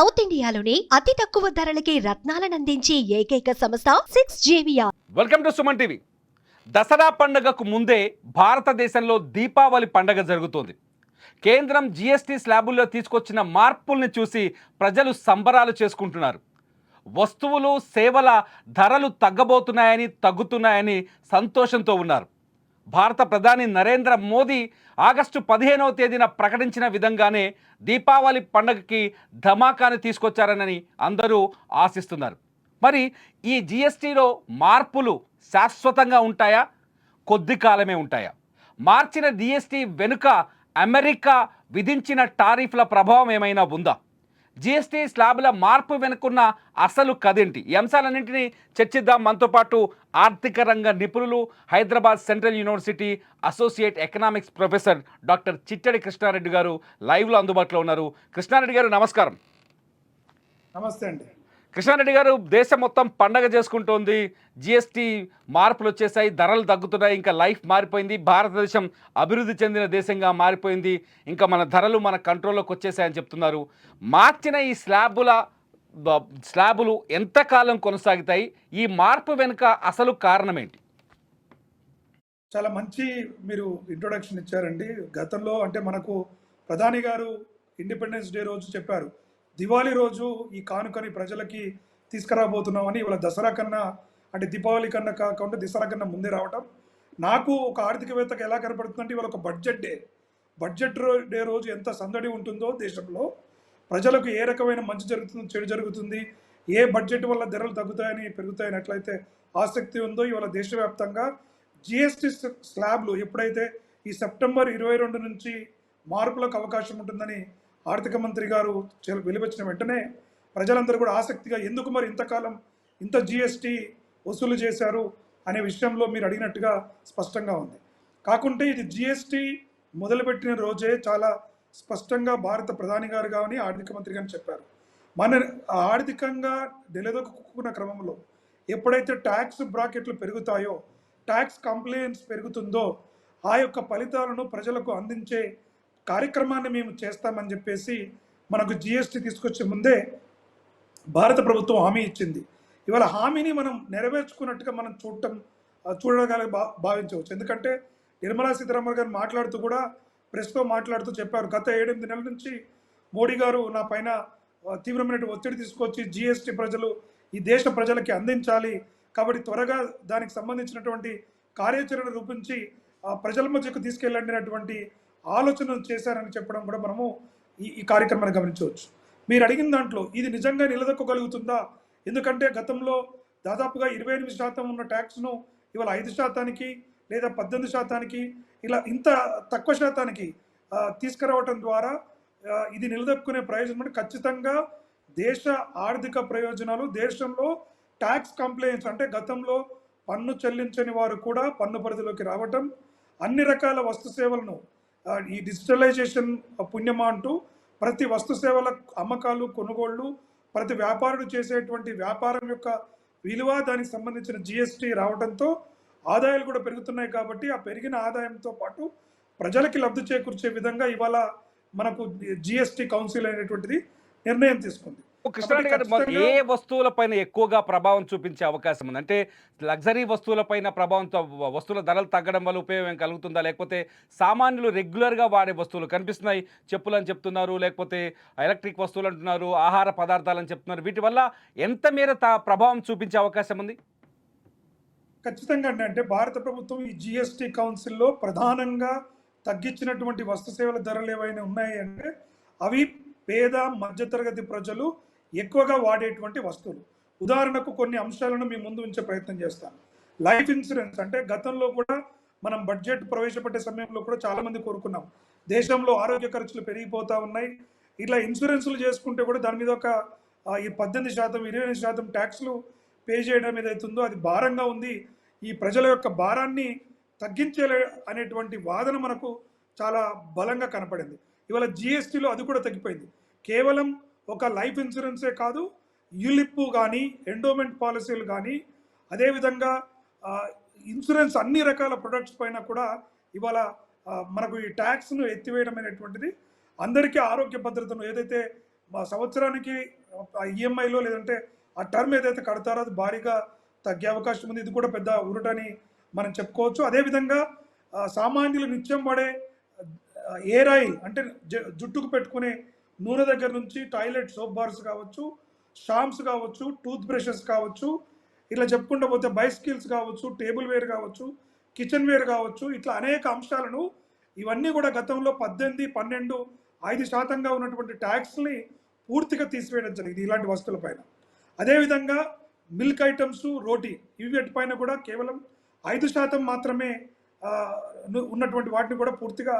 South ఇండియాలోని అతి తక్కువ ధరలకి రత్నాలనందించే ఏకైక సంస్థ six జేవియా welcome to Suman TV. Dasara పండుగకు ముందే భారతదేశంలో దీపావళి పండుగ జరుగుతోంది. కేంద్రం జిఎస్టీ స్లాబుల్లో తీసుకొచ్చిన మార్పుల్ని చూసి ప్రజలు సంబరాలు చేసుకుంటున్నారు. వస్తువులు సేవల ధరలు తగ్గబోతున్నాయని తగ్గుతున్నాయని సంతోషంతో ఉన్నారు. భారత ప్రధాని నరేంద్ర మోదీ ఆగస్టు పదిహేనవ తేదీన ప్రకటించిన విధంగానే దీపావళి పండుగకి ధమాకాని తీసుకొచ్చారనని అందరూ ఆశిస్తున్నారు. మరి ఈ జిఎస్టీలో మార్పులు శాశ్వతంగా ఉంటాయా? కొద్ది కాలమే ఉంటాయా? మార్చిన జిఎస్టీ వెనుక అమెరికా విధించిన టారిఫ్ల ప్రభావం ఏమైనా ఉందా? జిఎస్టీ స్లాబుల మార్పు వెనుకున్న అసలు కదేంటి ఈ అంశాలన్నింటినీ చర్చిద్దాం. మనతో పాటు ఆర్థిక రంగ నిపుణులు Hyderabad central university associate economics professor doctor Chittadi Krishna Reddy garu లైవ్లో అందుబాటులో ఉన్నారు. కృష్ణారెడ్డి గారు నమస్కారం. నమస్తే అండి. కృష్ణారెడ్డి గారు దేశం మొత్తం పండగ చేసుకుంటోంది. జిఎస్టీ మార్పులు వచ్చేసాయి ధరలు తగ్గుతున్నాయి ఇంకా లైఫ్ మారిపోయింది. భారతదేశం అభివృద్ధి చెందిన దేశంగా మారిపోయింది. ఇంకా మన ధరలు మన కంట్రోల్లోకి వచ్చేసాయని చెప్తున్నారు. మార్చిన ఈ స్లాబుల బ- స్లాబులు ఎంతకాలం కొనసాగుతాయి? ఈ మార్పు వెనుక అసలు కారణం ఏంటి చాలా మంచి మీరు ఇంట్రొడక్షన్ ఇచ్చారండి. గతంలో అంటే మనకు ప్రధాని గారు ఇండిపెండెన్స్ డే రోజు చెప్పారు. దివాళీ రోజు ఈ కానుకని ప్రజలకి తీసుకురాబోతున్నామని ఇవాళ దసరా కన్నా అంటే దీపావళి కన్నా కాకుండా దసరా కన్నా ముందే రావటం. నాకు ఒక ఆర్థికవేత్తకు ఎలా కనపడుతుందంటే ఇవాళ ఒక బడ్జెట్ డే. బడ్జెట్ డే రోజు ఎంత సందడి ఉంటుందో దేశంలో ప్రజలకు ఏ రకమైన మంచి జరుగుతుంది చెడు జరుగుతుంది ఏ బడ్జెట్ వల్ల ధరలు తగ్గుతాయని పెరుగుతాయని ఎట్లయితే ఆసక్తి ఉందో ఇవాళ దేశవ్యాప్తంగా జిఎస్టీ స్లాబ్లు ఎప్పుడైతే ఈ సెప్టెంబర్ ఇరవై రెండు నుంచి మార్పులకు అవకాశం ఉంటుందని ఆర్థిక మంత్రి గారు వెలువచ్చిన వెంటనే ప్రజలందరూ కూడా ఆసక్తిగా ఎందుకు మరి ఇంతకాలం ఇంత జిఎస్టీ వసూలు చేశారు అనే విషయంలో మీరు అడిగినట్టుగా స్పష్టంగా ఉంది. కాకుంటే ఇది జిఎస్టీ మొదలుపెట్టిన రోజే చాలా స్పష్టంగా భారత ప్రధాని గారు కానీ ఆర్థిక మంత్రి గారు చెప్పారు. మన ఆర్థికంగా నిలదొక్కున్న క్రమంలో ఎప్పుడైతే ట్యాక్స్ బ్రాకెట్లు పెరుగుతాయో ట్యాక్స్ కంప్లైంట్స్ పెరుగుతుందో ఆ యొక్క ఫలితాలను ప్రజలకు అందించే కార్యక్రమాన్ని మేము చేస్తామని చెప్పేసి మనకు జిఎస్టీ తీసుకొచ్చే ముందే భారత ప్రభుత్వం హామీ ఇచ్చింది. ఇవాళ హామీని మనం నెరవేర్చుకున్నట్టుగా మనం చూడటం చూడగల భా భావించవచ్చు. ఎందుకంటే నిర్మలా సీతారామన్ గారు మాట్లాడుతూ కూడా ప్రెస్తో మాట్లాడుతూ చెప్పారు గత ఏడెనిమిది నెలల నుంచి మోడీ గారు నా పైన తీవ్రమైన ఒత్తిడి తీసుకొచ్చి జిఎస్టీ ప్రజలు ఈ దేశ ప్రజలకి అందించాలి. కాబట్టి త్వరగా దానికి సంబంధించినటువంటి కార్యాచరణ రూపించి ఆ, ప్రజల మధ్యకు తీసుకెళ్ళండినటువంటి ఆలోచనలు చేశారని చెప్పడం కూడా మనము ఈ ఈ కార్యక్రమాన్ని గమనించవచ్చు. మీరు అడిగిన దాంట్లో ఇది నిజంగా నిలదొక్కగలుగుతుందా? ఎందుకంటే గతంలో దాదాపుగా ఇరవై ఎనిమిది శాతం ఉన్న ట్యాక్స్ను ఇవాళ ఐదు శాతానికి లేదా పద్దెనిమిది శాతానికి ఇలా ఇంత తక్కువ శాతానికి తీసుకురావటం ద్వారా ఇది నిలదొక్కునే ప్రయోజనం అంటే ఖచ్చితంగా దేశ ఆర్థిక ప్రయోజనాలు దేశంలో ట్యాక్స్ కంప్లైంట్స్ అంటే గతంలో పన్ను చెల్లించని వారు కూడా పన్ను పరిధిలోకి రావటం అన్ని రకాల వస్తు సేవలను ఈ డిజిటలైజేషన్ పుణ్యమా అంటూ ప్రతి వస్తు సేవల అమ్మకాలు కొనుగోళ్ళు ప్రతి వ్యాపారుడు చేసేటువంటి వ్యాపారం యొక్క విలువ దానికి సంబంధించిన జిఎస్టీ రావడంతో ఆదాయాలు కూడా పెరుగుతున్నాయి కాబట్టి ఆ పెరిగిన ఆదాయంతో పాటు ప్రజలకి లబ్ధి చేకూర్చే విధంగా ఇవాళ మనకు జిఎస్టీ కౌన్సిల్ అనేటువంటిది నిర్ణయం తీసుకుంది. కృష్ణారెడ్డి గారు ఏ వస్తువులపైన ఎక్కువగా ప్రభావం చూపించే అవకాశం ఉంది? అంటే లగ్జరీ వస్తువులపైన ప్రభావంతో వస్తువుల ధరలు తగ్గడం వల్ల ఉపయోగం కలుగుతుందా? లేకపోతే సామాన్యులు రెగ్యులర్గా వాడే వస్తువులు కనిపిస్తున్నాయి చెప్పులు అని చెప్తున్నారు లేకపోతే ఎలక్ట్రిక్ వస్తువులు అంటున్నారు ఆహార పదార్థాలు అని చెప్తున్నారు. వీటి వల్ల ఎంత మేర ప్రభావం చూపించే అవకాశం ఉంది? ఖచ్చితంగా అంటే భారత ప్రభుత్వం ఈ జిఎస్టీ కౌన్సిల్లో ప్రధానంగా తగ్గించినటువంటి వస్తు సేవల ధరలు ఏవైనా ఉన్నాయి అంటే అవి పేద మధ్యతరగతి ప్రజలు ఎక్కువగా వాడేటువంటి వస్తువులు. ఉదాహరణకు కొన్ని అంశాలను మీ ముందు ఉంచే ప్రయత్నం చేస్తాను. లైఫ్ ఇన్సూరెన్స్ అంటే గతంలో కూడా మనం బడ్జెట్ ప్రవేశపెట్టే సమయంలో కూడా చాలామంది కోరుకున్నాం. దేశంలో ఆరోగ్య ఖర్చులు పెరిగిపోతూ ఉన్నాయి. ఇట్లా ఇన్సూరెన్సులు చేసుకుంటే కూడా దాని మీద ఒక ఈ పద్దెనిమిది శాతం ఇరవై ఎనిమిది శాతం ట్యాక్స్లు పే చేయడం ఏదైతుందో అది భారంగా ఉంది. ఈ ప్రజల యొక్క భారాన్ని తగ్గించలే అనేటువంటి వాదన మనకు చాలా బలంగా కనపడింది. ఇవాళ జిఎస్టీలో అది కూడా తగ్గిపోయింది. కేవలం ఒక లైఫ్ ఇన్సూరెన్సే కాదు యూలిప్ కానీ ఎండోమెంట్ పాలసీలు కానీ అదేవిధంగా ఇన్సూరెన్స్ అన్ని రకాల ప్రొడక్ట్స్ పైన కూడా ఇవాళ మనకు ఈ ట్యాక్స్ను ఎత్తివేయడం అనేటువంటిది అందరికీ ఆరోగ్య భద్రతను ఏదైతే మా సంవత్సరానికి ఈఎంఐలో లేదంటే ఆ టర్మ్ ఏదైతే కడతారో అది భారీగా తగ్గే అవకాశం ఉంది. ఇది కూడా పెద్ద ఉరుటని మనం చెప్పుకోవచ్చు. అదేవిధంగా సామాన్యులు నిత్యం పడే ఎయిర్ ఆయిల్ అంటే జ- జుట్టుకు పెట్టుకునే నూనె దగ్గర నుంచి టాయిలెట్ సోప్ బార్స్ కావచ్చు షాంప్స్ కావచ్చు టూత్ బ్రషెస్ కావచ్చు ఇట్లా చెప్పుకుంటూ పోతే బైస్కిల్స్ కావచ్చు టేబుల్ వేర్ కావచ్చు కిచెన్ వేర్ కావచ్చు ఇట్లా అనేక అంశాలను ఇవన్నీ కూడా గతంలో పద్దెనిమిది పన్నెండు ఐదు శాతంగా ఉన్నటువంటి ట్యాక్స్ని పూర్తిగా తీసివేయడం జరిగింది ఇలాంటి వస్తువులపైన అదేవిధంగా మిల్క్ ఐటమ్స్ రోటీ ఇవి పైన కూడా కేవలం ఐదు శాతం మాత్రమే ఉన్నటువంటి వాటిని కూడా పూర్తిగా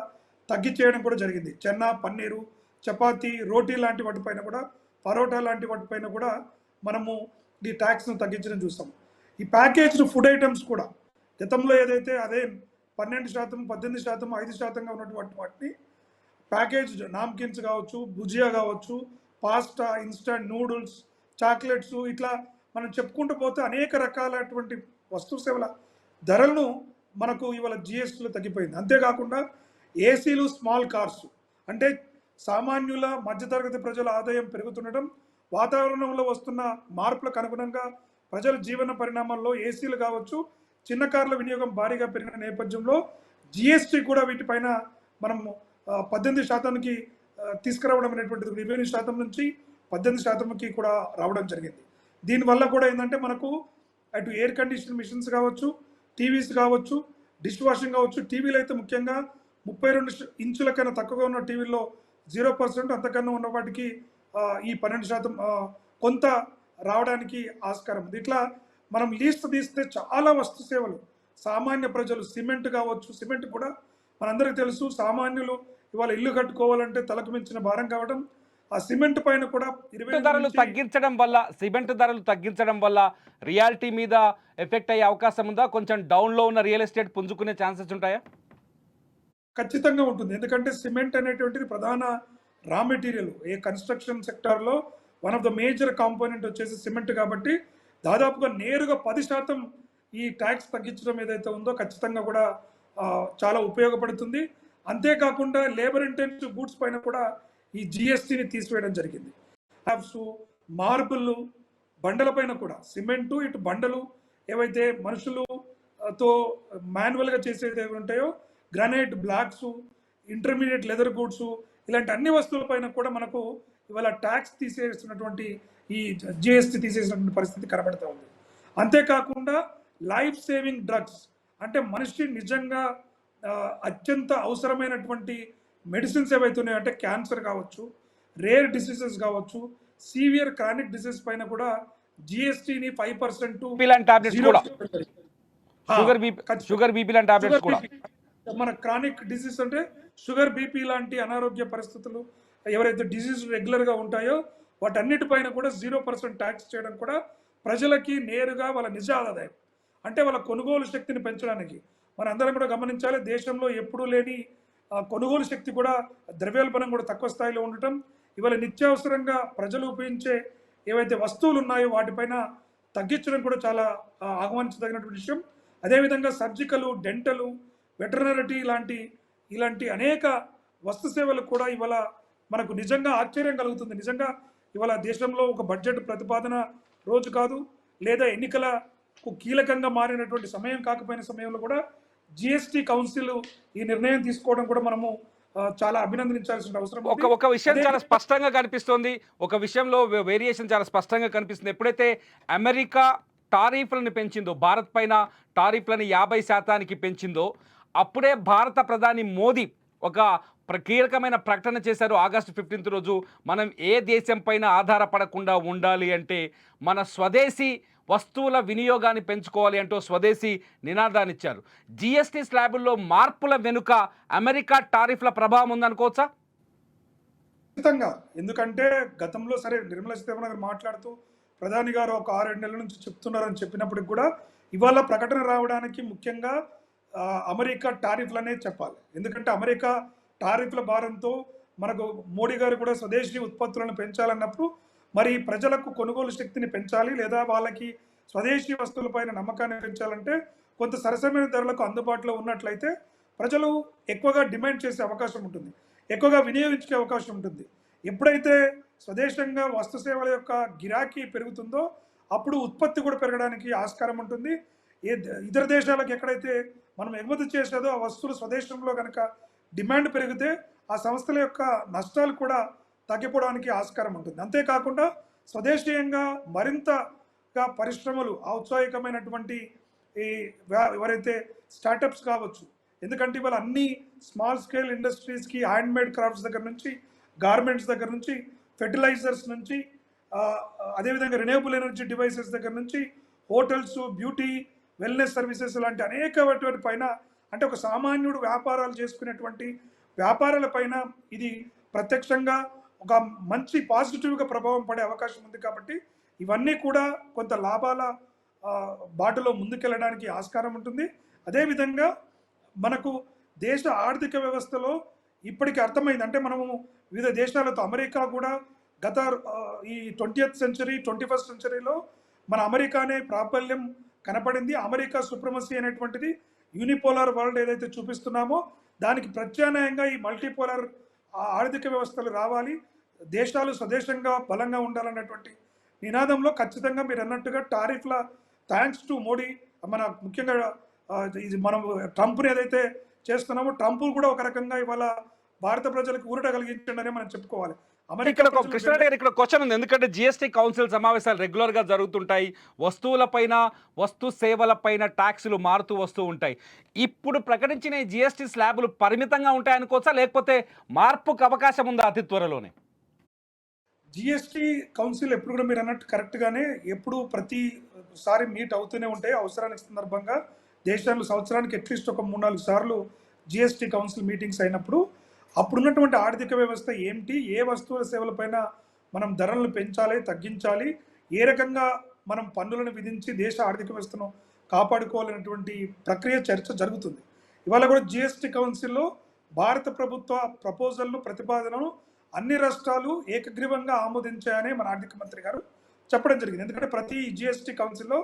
తగ్గించేయడం కూడా జరిగింది. చెన్న పన్నీరు చపాతీ రోటీ లాంటి వాటిపైన కూడా పరోటా లాంటి వాటిపైన కూడా మనము ఈ ట్యాక్స్ను తగ్గించడం చూస్తాం. ఈ ప్యాకేజ్డ్ ఫుడ్ ఐటమ్స్ కూడా గతంలో ఏదైతే అదే పన్నెండు శాతం పద్దెనిమిది శాతం ఐదు శాతంగా ఉన్నటువంటి వాటిని ప్యాకేజ్ నామ్కిన్స్ కావచ్చు భుజియా కావచ్చు పాస్తా ఇన్స్టంట్ నూడిల్స్ చాక్లెట్స్ ఇట్లా మనం చెప్పుకుంటూ పోతే అనేక రకాలైనటువంటి వస్తు సేవల ధరలను మనకు ఇవాళ జిఎస్టీలో తగ్గిపోయింది. అంతేకాకుండా ఏసీలు స్మాల్ కార్స్ అంటే సామాన్యుల మధ్యతరగతి ప్రజల ఆదాయం పెరుగుతుండటం వాతావరణంలో వస్తున్న మార్పులకు అనుగుణంగా ప్రజల జీవన పరిణామాల్లో ఏసీలు కావచ్చు చిన్న కార్ల వినియోగం భారీగా పెరిగిన నేపథ్యంలో జిఎస్టీ కూడా వీటిపైన మనం పద్దెనిమిది శాతానికి తీసుకురావడం అనేటువంటిది రెవెన్యూ శాతం నుంచి పద్దెనిమిది శాతంకి కూడా రావడం జరిగింది. దీనివల్ల కూడా ఏంటంటే మనకు అటు ఎయిర్ కండిషన్ మిషన్స్ కావచ్చు టీవీస్ కావచ్చు డిష్ వాషింగ్ కావచ్చు టీవీలు అయితే ముఖ్యంగా ముప్పై రెండు ఇంచుల కన్నా తక్కువగా ఉన్న టీవీల్లో జీరో పర్సెంట్ అంతకన్నా ఉన్న వాటికి ఆ, ఈ పన్నెండు శాతం కొంత రావడానికి ఆస్కారం ఉంది. ఇట్లా మనం లీస్ట్ తీస్తే చాలా వస్తు సేవలు. సామాన్య ప్రజలు సిమెంట్ కావచ్చు సిమెంట్ కూడా మనందరికీ తెలుసు సామాన్యులు ఇవాళ ఇల్లు కట్టుకోవాలంటే తలకు మించిన భారం కావడం ఆ సిమెంట్ పైన కూడా ఇరవై ధరలు తగ్గించడం వల్ల సిమెంట్ ధరలు తగ్గించడం వల్ల రియాలిటీ మీద ఎఫెక్ట్ అయ్యే అవకాశం ఉందా? కొంచెం డౌన్లో ఉన్న రియల్ ఎస్టేట్ పుంజుకునే ఛాన్సెస్ ఉంటాయా? ఖచ్చితంగా ఉంటుంది. ఎందుకంటే సిమెంట్ అనేటువంటిది ప్రధాన రా మెటీరియల్. ఏ కన్స్ట్రక్షన్ సెక్టార్లో one of the major component వచ్చేసి సిమెంట్ కాబట్టి దాదాపుగా నేరుగా పది శాతం ఈ ట్యాక్స్ తగ్గించడం ఏదైతే ఉందో ఖచ్చితంగా కూడా చాలా ఉపయోగపడుతుంది. అంతేకాకుండా లేబర్ ఇంటెన్సివ్ గూడ్స్ పైన కూడా ఈ జిఎస్టీని తీసివేయడం జరిగింది. హ్యాబ్స్ మార్బుల్ బండల పైన కూడా సిమెంటు ఇటు బండలు ఏవైతే మనుషులు తో మాన్యువల్గా చేసేది ఏవి ఉంటాయో granite blocks intermediate leather goods ఇలాంటి అన్ని వస్తువులపైన కూడా మనకు ఇవాళ ట్యాక్స్ తీసేస్తున్నటువంటి ఈ జిఎస్టీ తీసేసినటువంటి పరిస్థితి కనబడుతూ ఉంది. అంతేకాకుండా లైఫ్ సేవింగ్ డ్రగ్స్ అంటే మనిషి నిజంగా అత్యంత అవసరమైనటువంటి మెడిసిన్స్ ఏవైతే ఉన్నాయో అంటే క్యాన్సర్ కావచ్చు రేర్ డిసీజెస్ కావచ్చు సీవియర్ క్రానిక్ డిసీజ్ పైన కూడా జిఎస్టీని five percent sugar BP sugar BP లాంటి టాబ్లెట్స్ కూడా. మన క్రానిక్ డిసీజ్ అంటే షుగర్ బీపీ లాంటి అనారోగ్య పరిస్థితులు ఎవరైతే డిసీజ్ రెగ్యులర్గా ఉంటాయో వాటన్నిటిపైన కూడా జీరో పర్సెంట్ ట్యాక్స్ చేయడం కూడా ప్రజలకి నేరుగా వాళ్ళ నిజ ఆదాయం. అంటే వాళ్ళ కొనుగోలు శక్తిని పెంచడానికి. మనందరం కూడా గమనించాలి దేశంలో ఎప్పుడూ లేని కొనుగోలు శక్తి కూడా ద్రవ్యోల్బణం కూడా తక్కువ స్థాయిలో ఉండటం. ఇవాళ నిత్యావసరంగా ప్రజలు ఉపయోగించే ఏవైతే వస్తువులు ఉన్నాయో వాటిపైన తగ్గించడం కూడా చాలా ఆహ్వానించదగినటువంటి విషయం. అదేవిధంగా సర్జికలు డెంటలు వెటర్నరీ లాంటి ఇలాంటి అనేక వస్తు సేవలు కూడా ఇవాళ మనకు నిజంగా ఆశ్చర్యం కలుగుతుంది. నిజంగా ఇవాళ దేశంలో ఒక బడ్జెట్ ప్రతిపాదన రోజు కాదు లేదా ఎన్నికలకు కీలకంగా మారినటువంటి సమయం కాకపోయిన సమయంలో కూడా జిఎస్టి కౌన్సిల్ ఈ నిర్ణయం తీసుకోవడం కూడా మనము చాలా అభినందించాల్సిన అవసరం ఒక. ఒక విషయం చాలా స్పష్టంగా కనిపిస్తోంది. ఒక విషయంలో వేరియేషన్ చాలా స్పష్టంగా కనిపిస్తుంది. ఎప్పుడైతే అమెరికా టారిఫ్లను పెంచిందో భారత్ పైన టారిఫ్లను యాభై శాతానికి పెంచిందో అప్పుడే భారత ప్రధాని మోదీ ఒక కీలకమైన ప్రకటన చేశారు. ఆగస్టు ఫిఫ్టీన్త్ రోజు మనం ఏ దేశం పైన ఆధారపడకుండా ఉండాలి అంటే మన స్వదేశీ వస్తువుల వినియోగాన్ని పెంచుకోవాలి అంటూ స్వదేశీ నినాదాన్ని ఇచ్చారు. జిఎస్టీ స్లాబుల్లో మార్పుల వెనుక అమెరికా టారిఫ్ల ప్రభావం ఉందనుకోవచ్చా? ఖచ్చితంగా. ఎందుకంటే గతంలో సరే నిర్మలా సీతారామన్ గారు మాట్లాడుతూ ప్రధాని గారు ఒక ఆరేడు నెలల నుంచి చెప్తున్నారని చెప్పినప్పటికి కూడా ఇవాళ ప్రకటన రావడానికి ముఖ్యంగా అమెరికా టారిఫ్లనే చెప్పాలి. ఎందుకంటే అమెరికా టారిఫ్ల భారంతో మనకు మోడీ గారు కూడా స్వదేశీ ఉత్పత్తులను పెంచాలన్నప్పుడు మరి ప్రజలకు కొనుగోలు శక్తిని పెంచాలి లేదా వాళ్ళకి స్వదేశీ వస్తువులపైన నమ్మకాన్ని పెంచాలంటే కొంత సరసమైన ధరలకు అందుబాటులో ఉన్నట్లయితే ప్రజలు ఎక్కువగా డిమాండ్ చేసే అవకాశం ఉంటుంది. ఎక్కువగా వినియోగించే అవకాశం ఉంటుంది. ఎప్పుడైతే స్వదేశంగా వస్తు సేవల యొక్క గిరాకీ పెరుగుతుందో అప్పుడు ఉత్పత్తి కూడా పెరగడానికి ఆస్కారం ఉంటుంది. ఏ ఇతర దేశాలకు ఎక్కడైతే మనం ఎగుమతి చేసేదో ఆ వస్తువులు స్వదేశంలో కనుక డిమాండ్ పెరిగితే ఆ సంస్థల యొక్క నష్టాలు కూడా తగ్గిపోవడానికి ఆస్కారం ఉంటుంది. అంతేకాకుండా స్వదేశీయంగా మరింతగా పరిశ్రమలు ఔత్సాహికమైనటువంటి ఈ ఎవరైతే స్టార్టప్స్ కావచ్చు ఎందుకంటే ఇవాళ అన్ని స్మాల్ స్కేల్ ఇండస్ట్రీస్కి హ్యాండ్ మేడ్ క్రాఫ్ట్స్ దగ్గర నుంచి గార్మెంట్స్ దగ్గర నుంచి ఫెర్టిలైజర్స్ నుంచి అదేవిధంగా రినేబుల్ ఎనర్జీ డివైసెస్ దగ్గర నుంచి హోటల్స్ బ్యూటీ వెల్నెస్ సర్వీసెస్ లాంటి అనేకటువంటి పైన అంటే ఒక సామాన్యుడు వ్యాపారాలు చేసుకునేటువంటి వ్యాపారాల పైన ఇది ప్రత్యక్షంగా ఒక మంచి పాజిటివ్గా ప్రభావం పడే అవకాశం ఉంది కాబట్టి ఇవన్నీ కూడా కొంత లాభాల బాటలో ముందుకెళ్ళడానికి ఆస్కారం ఉంటుంది. అదేవిధంగా మనకు దేశ ఆర్థిక వ్యవస్థలో ఇప్పటికి అర్థమైంది అంటే మనము వివిధ దేశాలతో అమెరికా కూడా గత ఈ ట్వంటీ సెంచరీ ట్వంటీ ఫస్ట్ సెంచరీలో మన అమెరికానే ప్రాబల్యం కనపడింది. అమెరికా సుప్రమసీ అనేటువంటిది యూనిపోలార్ వరల్డ్ ఏదైతే చూపిస్తున్నామో దానికి ప్రత్యామ్నాయంగా ఈ మల్టీపోలార్ ఆర్థిక వ్యవస్థలు రావాలి. దేశాలు స్వదేశంగా బలంగా ఉండాలన్నటువంటి నినాదంలో ఖచ్చితంగా మీరు అన్నట్టుగా టారిఫ్ల థ్యాంక్స్ టు మోడీ మన ముఖ్యంగా ఇది మనం ట్రంప్ని ఏదైతే చేస్తున్నామో ట్రంప్ కూడా ఒక రకంగా ఇవాళ భారత ప్రజలకు ఊరట కలిగించండి మనం చెప్పుకోవాలి. ఇక్కడ కృష్ణారెడ్డి గారు ఇక్కడ క్వశ్చన్ ఉంది. ఎందుకంటే జిఎస్టీ కౌన్సిల్ సమావేశాలు రెగ్యులర్గా జరుగుతుంటాయి. వస్తువులపైన వస్తు సేవలపైన ట్యాక్సులు మారుతూ వస్తూ ఉంటాయి. ఇప్పుడు ప్రకటించిన జిఎస్టీ స్లాబులు పరిమితంగా ఉంటాయి అనుకోవచ్చా? లేకపోతే మార్పుకు అవకాశం ఉందా అతి త్వరలోనే? జిఎస్టీ కౌన్సిల్ ఎప్పుడు కూడా మీరు అన్నట్టు కరెక్ట్గానే ఎప్పుడు ప్రతిసారి మీట్ అవుతూనే ఉంటాయి. అవసరానికి సందర్భంగా దేశాలు సంవత్సరానికి అట్లీస్ట్ ఒక మూడు నాలుగు సార్లు జిఎస్టీ కౌన్సిల్ మీటింగ్స్ అయినప్పుడు అప్పుడున్నటువంటి ఆర్థిక వ్యవస్థ ఏమిటి? ఏ వస్తువుల సేవలపైన మనం ధరలను పెంచాలి తగ్గించాలి? ఏ రకంగా మనం పన్నులను విధించి దేశ ఆర్థిక వ్యవస్థను కాపాడుకోవాలనేటువంటి ప్రక్రియ చర్చ జరుగుతుంది. ఇవాళ కూడా జిఎస్టీ కౌన్సిల్లో భారత ప్రభుత్వ ప్రపోజల్ను ప్రతిపాదనను అన్ని రాష్ట్రాలు ఏకగ్రీవంగా ఆమోదించాయని మన ఆర్థిక మంత్రి గారు చెప్పడం జరిగింది. ఎందుకంటే ప్రతి జిఎస్టీ కౌన్సిల్లో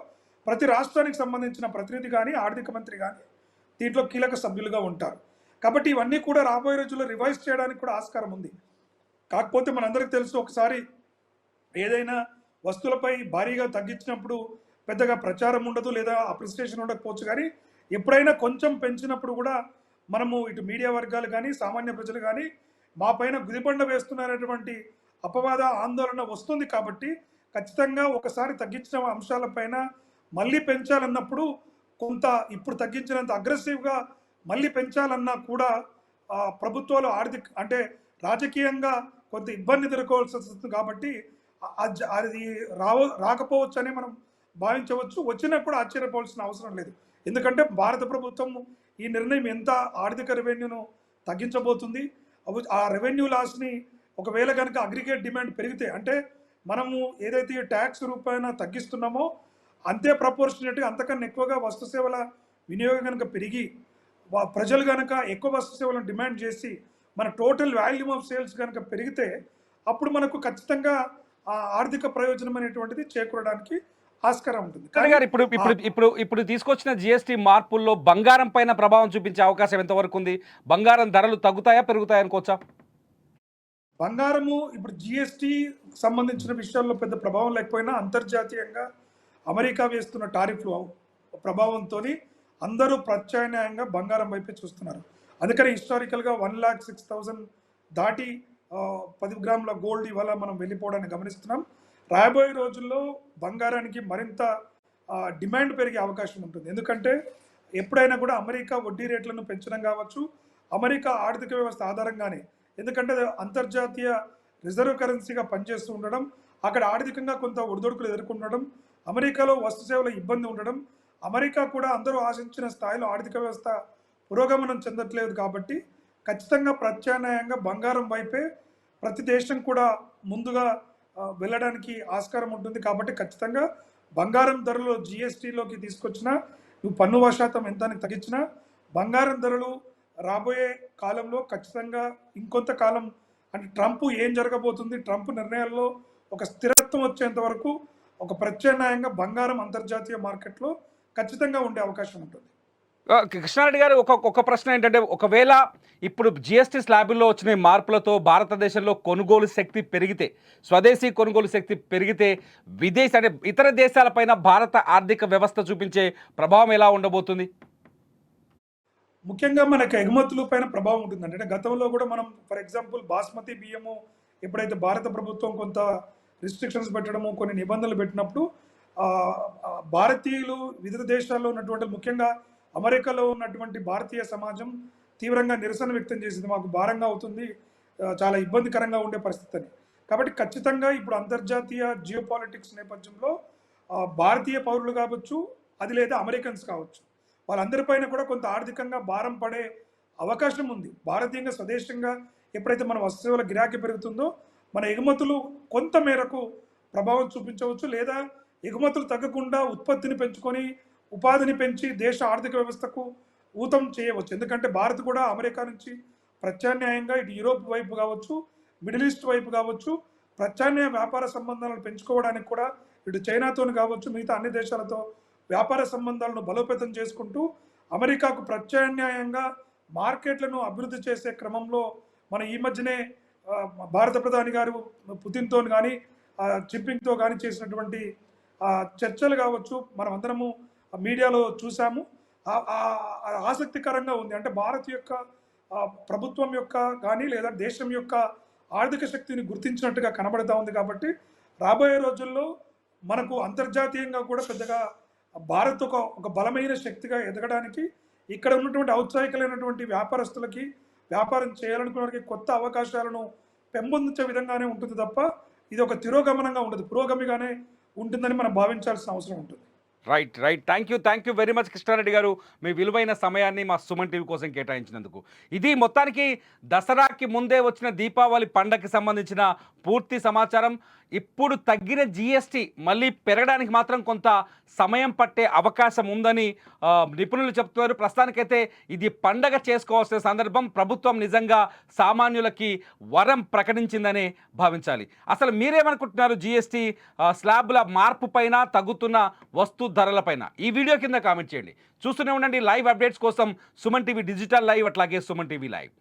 ప్రతి రాష్ట్రానికి సంబంధించిన ప్రతినిధి కానీ ఆర్థిక మంత్రి కానీ దీంట్లో కీలక సభ్యులుగా ఉంటారు. కాబట్టి ఇవన్నీ కూడా రాబోయే రోజుల్లో రివైజ్ చేయడానికి కూడా ఆస్కారం ఉంది. కాకపోతే మనందరికీ తెలుసు ఒకసారి ఏదైనా వస్తువులపై భారీగా తగ్గించినప్పుడు పెద్దగా ప్రచారం ఉండదు లేదా అప్రిసియేషన్ ఉండకపోవచ్చు కానీ ఎప్పుడైనా కొంచెం పెంచినప్పుడు కూడా మనము ఇటు మీడియా వర్గాలు కానీ సామాన్య ప్రజలు కానీ మా పైన గుదిబండ వేస్తున్నారనేటువంటి అపవాద ఆందోళన వస్తుంది కాబట్టి ఖచ్చితంగా ఒకసారి తగ్గించిన అంశాలపైన మళ్ళీ పెంచాలన్నప్పుడు కొంత ఇప్పుడు తగ్గించినంత అగ్రెసివ్గా మళ్ళీ పెంచాలన్నా కూడా ప్రభుత్వాలు ఆర్థిక అంటే రాజకీయంగా కొంత ఇబ్బంది ఎదుర్కోవాల్సి వస్తుంది కాబట్టి అది రావ రాకపోవచ్చని మనం భావించవచ్చు. వచ్చినా కూడా ఆశ్చర్యపోవాల్సిన అవసరం లేదు. ఎందుకంటే భారత ప్రభుత్వం ఈ నిర్ణయం ఎంత ఆర్థిక రెవెన్యూను తగ్గించబోతుంది. ఆ రెవెన్యూ లాస్ని ఒకవేళ కనుక అగ్రిగేట్ డిమాండ్ పెరిగితే అంటే మనము ఏదైతే ట్యాక్స్ రూపాయన తగ్గిస్తున్నామో అంతే ప్రపోర్షనేట్గా అంతకన్నా ఎక్కువగా వస్తు సేవల వినియోగం కనుక పెరిగి ప్రజలు కనుక ఎక్కువ వస్తు సేవలను డిమాండ్ చేసి మన టోటల్ వాల్యూమ్ ఆఫ్ సేల్స్ కనుక పెరిగితే అప్పుడు మనకు ఖచ్చితంగా ఆ ఆర్థిక ప్రయోజనం అనేటువంటిది చేకూరడానికి ఆస్కారం ఉంటుంది. కరణ్ గారు ఇప్పుడు ఇప్పుడు ఇప్పుడు ఇప్పుడు తీసుకొచ్చిన జిఎస్టీ మార్పుల్లో బంగారం పైన ప్రభావం చూపించే అవకాశం ఎంతవరకు ఉంది? బంగారం ధరలు తగ్గుతాయా పెరుగుతాయా అనుకోవచ్చా? బంగారము ఇప్పుడు జిఎస్టీ సంబంధించిన విషయాల్లో పెద్ద ప్రభావం లేకపోయినా అంతర్జాతీయంగా అమెరికా వేస్తున్న టారిఫ్లు ప్రభావంతో అందరూ ప్రత్యామ్నాయంగా బంగారం వైపే చూస్తున్నారు. అందుకని హిస్టారికల్గా వన్ ల్యాక్ సిక్స్ థౌజండ్ దాటి పది గ్రాముల గోల్డ్ ఇవాళ మనం వెళ్ళిపోవడాన్ని గమనిస్తున్నాం. రాబోయే రోజుల్లో బంగారానికి మరింత డిమాండ్ పెరిగే అవకాశం ఉంటుంది. ఎందుకంటే ఎప్పుడైనా కూడా అమెరికా వడ్డీ రేట్లను పెంచడం కావచ్చు అమెరికా ఆర్థిక వ్యవస్థ ఆధారంగానే. ఎందుకంటే అంతర్జాతీయ రిజర్వ్ కరెన్సీగా పనిచేస్తూ ఉండడం అక్కడ ఆర్థికంగా కొంత ఒడిదొడుకులు ఎదుర్కొండడం అమెరికాలో వస్తు సేవల ఇబ్బంది ఉండడం అమెరికా కూడా అందరూ ఆశించిన స్థాయిలో ఆర్థిక వ్యవస్థ పురోగమనం చెందట్లేదు కాబట్టి ఖచ్చితంగా ప్రత్యామ్నాయంగా బంగారం వైపే ప్రతి దేశం కూడా ముందుగా వెళ్ళడానికి ఆస్కారం ఉంటుంది కాబట్టి ఖచ్చితంగా బంగారం ధరలు జిఎస్టీలోకి తీసుకొచ్చినా నువ్వు పన్ను శాతం ఎంత అని తగ్గించినా బంగారం ధరలు రాబోయే కాలంలో ఖచ్చితంగా ఇంకొంత కాలం అంటే ట్రంప్ ఏం జరగబోతుంది ట్రంప్ నిర్ణయాల్లో ఒక స్థిరత్వం వచ్చేంత వరకు ఒక ప్రత్యామ్నాయంగా బంగారం అంతర్జాతీయ మార్కెట్లో ఖచ్చితంగా ఉండే అవకాశం ఉంటుంది. కృష్ణారెడ్డి గారు ఒక ఒక ప్రశ్న ఏంటంటే ఒకవేళ ఇప్పుడు జిఎస్టీ స్లాబుల్లో వచ్చిన మార్పులతో భారతదేశంలో కొనుగోలు శక్తి పెరిగితే స్వదేశీ కొనుగోలు శక్తి పెరిగితే విదేశీ అంటే ఇతర దేశాలపైన భారత ఆర్థిక వ్యవస్థ చూపించే ప్రభావం ఎలా ఉండబోతుంది? ముఖ్యంగా మనకు ఎగుమతుల పైన ప్రభావం ఉంటుందండి. అంటే గతంలో కూడా మనం ఫర్ ఎగ్జాంపుల్ బాస్మతి బియ్యము ఎప్పుడైతే భారత ప్రభుత్వం కొంత రిస్ట్రిక్షన్స్ పెట్టడము కొన్ని నిబంధనలు పెట్టినప్పుడు భారతీయులు వివిధ దేశాల్లో ఉన్నటువంటి ముఖ్యంగా అమెరికాలో ఉన్నటువంటి భారతీయ సమాజం తీవ్రంగా నిరసన వ్యక్తం చేసింది. మాకు భారంగా అవుతుంది. చాలా ఇబ్బందికరంగా ఉండే పరిస్థితి అని కాబట్టి ఖచ్చితంగా ఇప్పుడు అంతర్జాతీయ జియో పాలిటిక్స్ నేపథ్యంలో భారతీయ పౌరులు కావచ్చు అది లేదా అమెరికన్స్ కావచ్చు వాళ్ళందరిపైన కూడా కొంత ఆర్థికంగా భారం పడే అవకాశం ఉంది. భారతీయంగా స్వదేశంగా ఎప్పుడైతే మన వస్తువుల గిరాకీ పెరుగుతుందో మన ఎగుమతులు కొంత మేరకు ప్రభావం చూపించవచ్చు. లేదా ఎగుమతులు తగ్గకుండా ఉత్పత్తిని పెంచుకొని ఉపాధిని పెంచి దేశ ఆర్థిక వ్యవస్థకు ఊతం చేయవచ్చు. ఎందుకంటే భారత్ కూడా అమెరికా నుంచి ప్రత్యామ్నాయంగా ఇటు యూరోప్ వైపు కావచ్చు మిడిల్ ఈస్ట్ వైపు కావచ్చు ప్రత్యామ్నాయ వ్యాపార సంబంధాలను పెంచుకోవడానికి కూడా ఇటు చైనాతో కావచ్చు మిగతా అన్ని దేశాలతో వ్యాపార సంబంధాలను బలోపేతం చేసుకుంటూ అమెరికాకు ప్రత్యామ్నాయంగా మార్కెట్లను అభివృద్ధి చేసే క్రమంలో మన ఈ మధ్యనే భారత ప్రధాని గారు పుతిన్తో కానీ జింపింగ్తో కానీ చేసినటువంటి చర్చలు కావచ్చు మనం అందరము మీడియాలో చూసాము. ఆసక్తికరంగా ఉంది. అంటే భారత్ యొక్క ప్రభుత్వం యొక్క కానీ లేదా దేశం యొక్క ఆర్థిక శక్తిని గుర్తించినట్టుగా కనబడతా ఉంది కాబట్టి రాబోయే రోజుల్లో మనకు అంతర్జాతీయంగా కూడా పెద్దగా భారత్ ఒక ఒక బలమైన శక్తిగా ఎదగడానికి ఇక్కడ ఉన్నటువంటి ఔత్సాహికలైనటువంటి వ్యాపారస్తులకి వ్యాపారం చేయాలనుకునే కొత్త అవకాశాలను పెంపొందించే విధంగానే ఉంటుంది తప్ప ఇది ఒక తిరోగమనంగా ఉండదు. పురోగమిగానే ఉంటుందని మనం భావించాల్సిన అవసరం ఉంటుంది. Right right thank you thank you very much Krishna Reddy garu. మీ విలువైన సమయాన్ని మా సుమన్ టీవీ కోసం కేటాయించినందుకు. ఇది మొత్తానికి దసరాకి ముందే వచ్చిన దీపావళి పండగకి సంబంధించిన పూర్తి సమాచారం. ఇప్పుడు తగ్గిన జిఎస్టీ మళ్ళీ పెరగడానికి మాత్రం కొంత సమయం పట్టే అవకాశం ఉందని నిపుణులు చెప్తున్నారు. ప్రస్తుతానికైతే ఇది పండగ చేసుకోవాల్సిన సందర్భం. ప్రభుత్వం నిజంగా సామాన్యులకి వరం ప్రకటించిందని భావించాలి. అసలు మీరేమనుకుంటున్నారు జిఎస్టీ స్లాబ్ల మార్పు పైన తగ్గుతున్న వస్తు ధరలపైన ఈ వీడియో కింద కామెంట్ చేయండి. చూస్తూనే ఉండండి. లైవ్ అప్డేట్స్ కోసం సుమన్ టీవీ డిజిటల్ లైవ్ అట్లాగే సుమన్ టీవీ లైవ్.